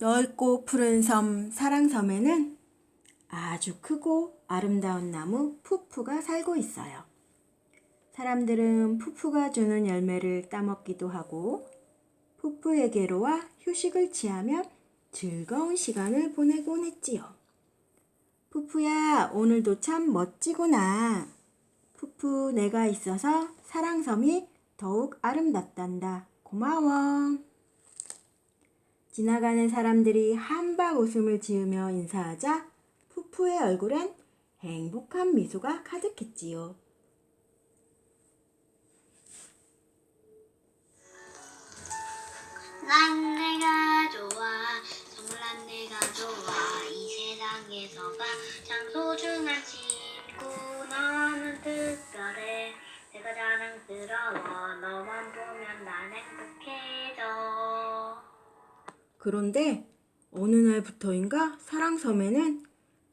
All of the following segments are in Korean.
넓고 푸른 섬 사랑섬에는 아주 크고 아름다운 나무 푸푸가 살고 있어요. 사람들은 푸푸가 주는 열매를 따먹기도 하고 푸푸에게로 와 휴식을 취하며 즐거운 시간을 보내곤 했지요. 푸푸야, 오늘도 참 멋지구나. 푸푸, 내가 있어서 사랑섬이 더욱 아름답단다. 고마워. 지나가는 사람들이 한박 웃음을 지으며 인사하자 푸푸의 얼굴엔 행복한 미소가 가득했지요. 난 그런데 어느 날부터인가 사랑섬에는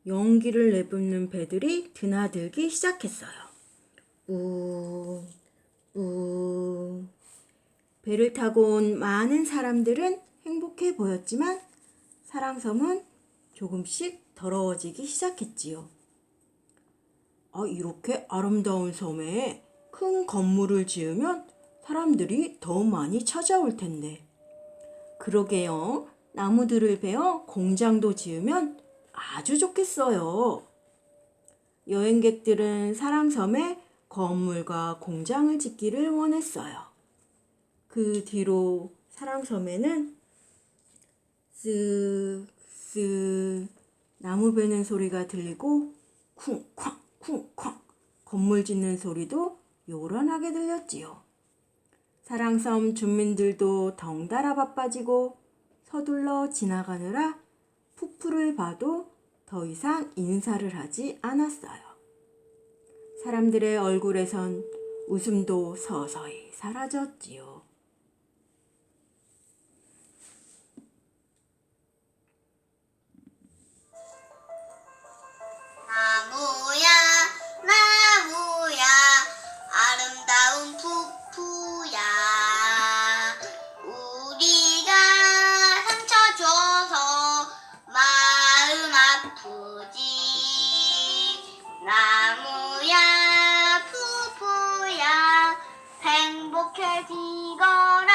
연기를 내뿜는 배들이 드나들기 시작했어요. 우, 우. 배를 타고 온 많은 사람들은 행복해 보였지만 사랑섬은 조금씩 더러워지기 시작했지요. 아, 이렇게 아름다운 섬에 큰 건물을 지으면 사람들이 더 많이 찾아올 텐데. 그러게요. 나무들을 베어 공장도 지으면 아주 좋겠어요. 여행객들은 사랑섬에 건물과 공장을 짓기를 원했어요. 그 뒤로 사랑섬에는 쓱쓱 나무 베는 소리가 들리고 쿵쾅 쿵쾅 건물 짓는 소리도 요란하게 들렸지요. 사랑섬 주민들도 덩달아 바빠지고 서둘러 지나가느라 푸푸를 봐도 더 이상 인사를 하지 않았어요. 사람들의 얼굴에선 웃음도 서서히 사라졌지요. 나무 행복해지거라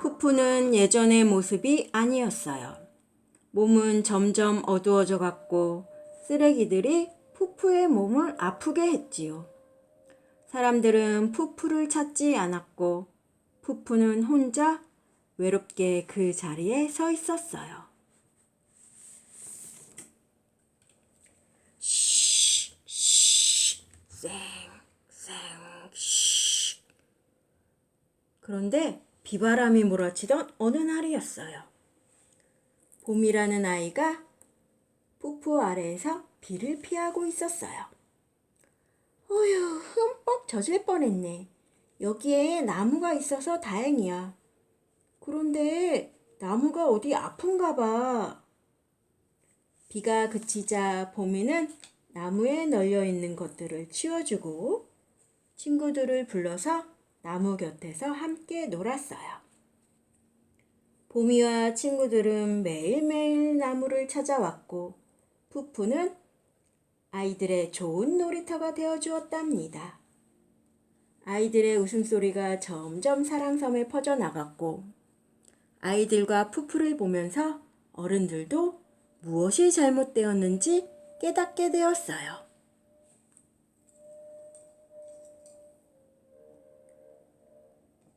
푸푸는 예전의 모습이 아니었어요. 몸은 점점 어두워져 갔고 쓰레기들이 푸푸의 몸을 아프게 했지요. 사람들은 푸푸를 찾지 않았고 푸푸는 혼자 외롭게 그 자리에 서 있었어요. 그런데 비바람이 몰아치던 어느 날이었어요. 봄이라는 아이가 푸푸 아래에서 비를 피하고 있었어요. 어휴, 흠뻑 젖을 뻔했네. 여기에 나무가 있어서 다행이야. 그런데 나무가 어디 아픈가 봐. 비가 그치자 봄이는 나무에 널려 있는 것들을 치워주고 친구들을 불러서 나무 곁에서 함께 놀았어요. 봄이와 친구들은 매일매일 나무를 찾아왔고 푸푸는 아이들의 좋은 놀이터가 되어 주었답니다. 아이들의 웃음소리가 점점 사랑섬에 퍼져나갔고 아이들과 푸푸를 보면서 어른들도 무엇이 잘못되었는지 깨닫게 되었어요.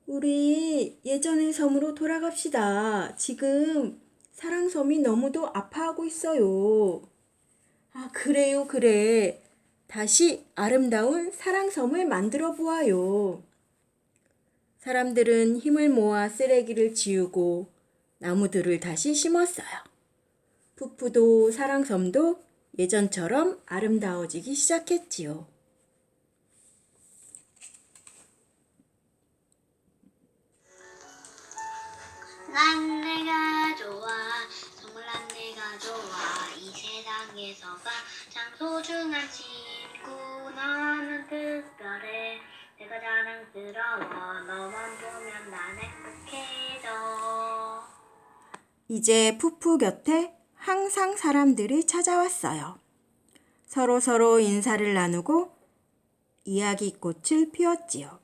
우리 예전의 섬으로 돌아갑시다. 지금 사랑섬이 너무도 아파하고 있어요. 아, 그래요, 그래. 다시 아름다운 사랑섬을 만들어 보아요. 사람들은 힘을 모아 쓰레기를 지우고 나무들을 다시 심었어요. 푸푸도 사랑섬도 예전처럼 아름다워지기 시작했지요. 소중한 친구 너는 특별해 내가 자랑스러워 너만 보면 난 행복해져 이제 푸푸 곁에 항상 사람들이 찾아왔어요. 서로 서로 인사를 나누고 이야기꽃을 피웠지요.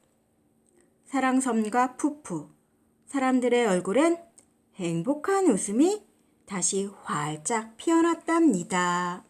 사랑섬과 푸푸, 사람들의 얼굴엔 행복한 웃음이 다시 활짝 피어났답니다.